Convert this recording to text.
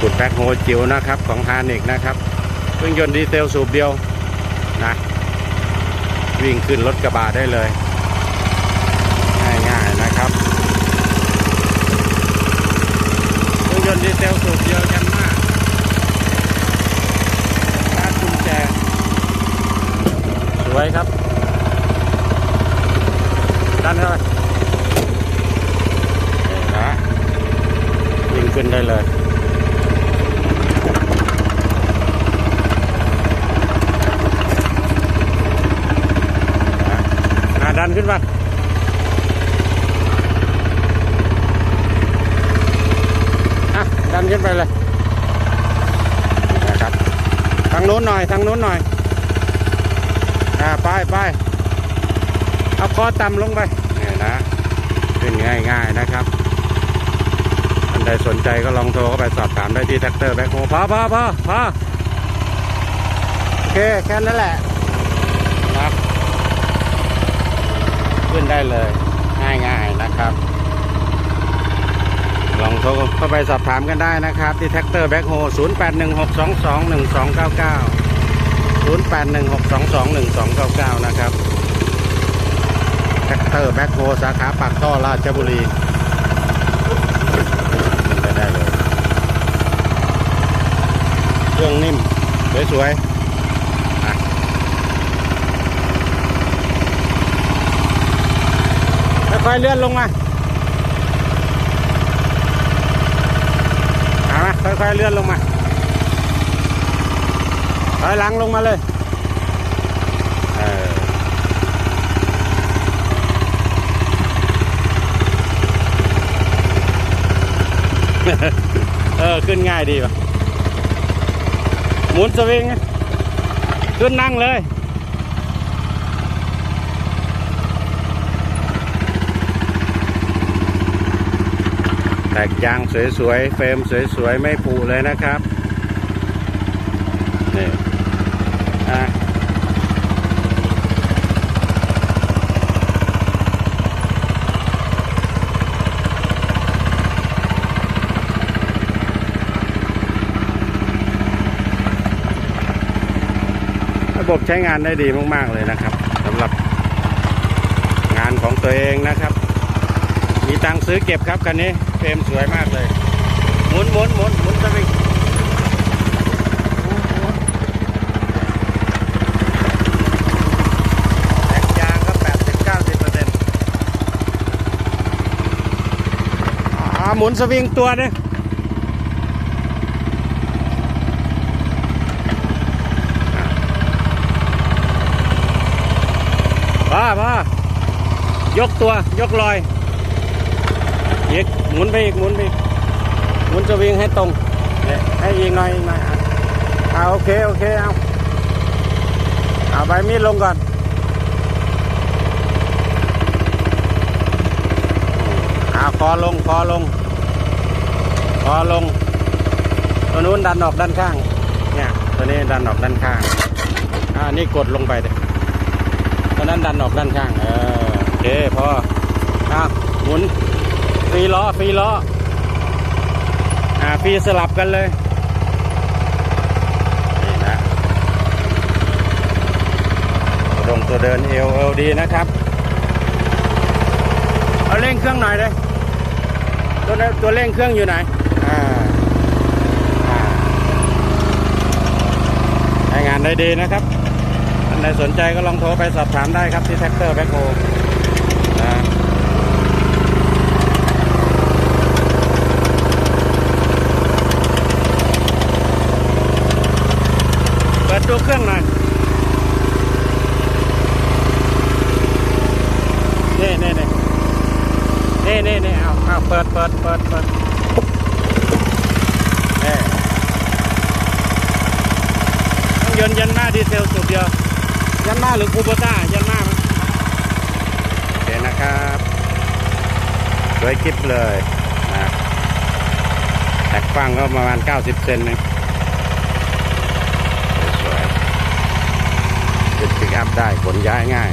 ขุดแบ็คโฮจิ๋วนะครับของฮานิกนะครับเครื่องยนต์ดีเซลสูบเดียวนะวิ่งขึ้นรถกระบะได้เลย ง่ายๆนะครับเครื่องยนต์ดีเซลสูบเดียวยันมากลาดกุญแจสวยครับดันเข้าไปนี่นะวิ่งขึ้นได้เลย อ่าดันขึ้นมาอะดันขึ้นไปเลยนะครับทางนู้นหน่อยทางนู้นหน่อยอ่าไปไปเอาคอต่ำลงไปนี่นะขึ้นง่ายๆนะครับท่านใดสนใจก็ลองโทรเข้าไปสอบถามได้ที่แท็กเตอร์แบ็คโฮพอพอพอพอโอเค แค่นั้นแหละ ขึ้นได้เลย ง่ายๆนะครับ ลองโทรเข้าไปสอบถามกันได้นะครับ ที่แท็กเตอร์แบ็คโฮ0 8 1 6 2 2 1 2 9 9 0 8 1 6 2 2 1 2 9 9 นะครับแท็กเตอร์แบ็คโฮสาขาปากท่อราชบุรีไปได้เลย เครื่องนิ่ม สวยๆอะ ค่อยเลื่อนลงมาเอามาค่อยๆเลื่อนลงมาถอยหลังลงมาเลยเออเออ ขึ้นง่ายดีป่ะหมุนสวิง ขึ้นนั่งเลย แตกยางสวยๆ เฟรมสวยๆ ไม่ผุเลยนะครับ นี่อะระบบใช้งานได้ดีมากๆเลยนะครับสำหรับงานของตัวเองนะครับ มีตังค์ซื้อเก็บครับคันนี้ รมสวยมากเลย หมุนหมุนหมุนหมุนสวิงแตกยางก็แปดสิบเก้าสิบเปอร์เซ็นต์หมุนสวิงตัวนึงพ่อพ่อยกตัว ยกลอย อีกหมุนไปอีกหมุนไปหมุนสวิงให้ตรงเนี่ยให้อีกหน่อยหน่อยอะเอาโอเคโอเคเอาเอาใบมีดลงก่อนเอาคอลงคอลงคอลง ตัวนู้นดันออกด้านข้าง เนี่ยตัวนี้ดันออกด้านข้างอ่านี่กดลงไปเด็ตัวนั้นดันออกด้านข้างเออโอเคพออะหมุน ฟรีล้อฟรีล้ออ่าฟรีสลับกันเลยนี่นะตรงตัวเดินเอวเอวดีนะครับเอาเร่งเครื่องหน่อยเลยตัวนตัวเร่งเครื่องอยู่ไหนอ่าอ่าใช้งานได้ดีนะครับท่านใดสนใจก็ลองโทรไปสอบถามได้ครับที่แท็กเตอร์แบ็คโฮนะ เครื่องหน่อยนี่นี่นี่นี่นี่นี่เอาเอาเปิดเปิดเปิดเปิดนี่ต้องยนยันมาดีเซลสูบเดียว ยันมาหรือคูโบต้ายันมาไหมโอเคนะครับสวยคลิปเลยนะแตกฟังก็ประมาณ 90 เซนหนึง สวยๆติดปิกอัพ ได้ขนย้ายง่าย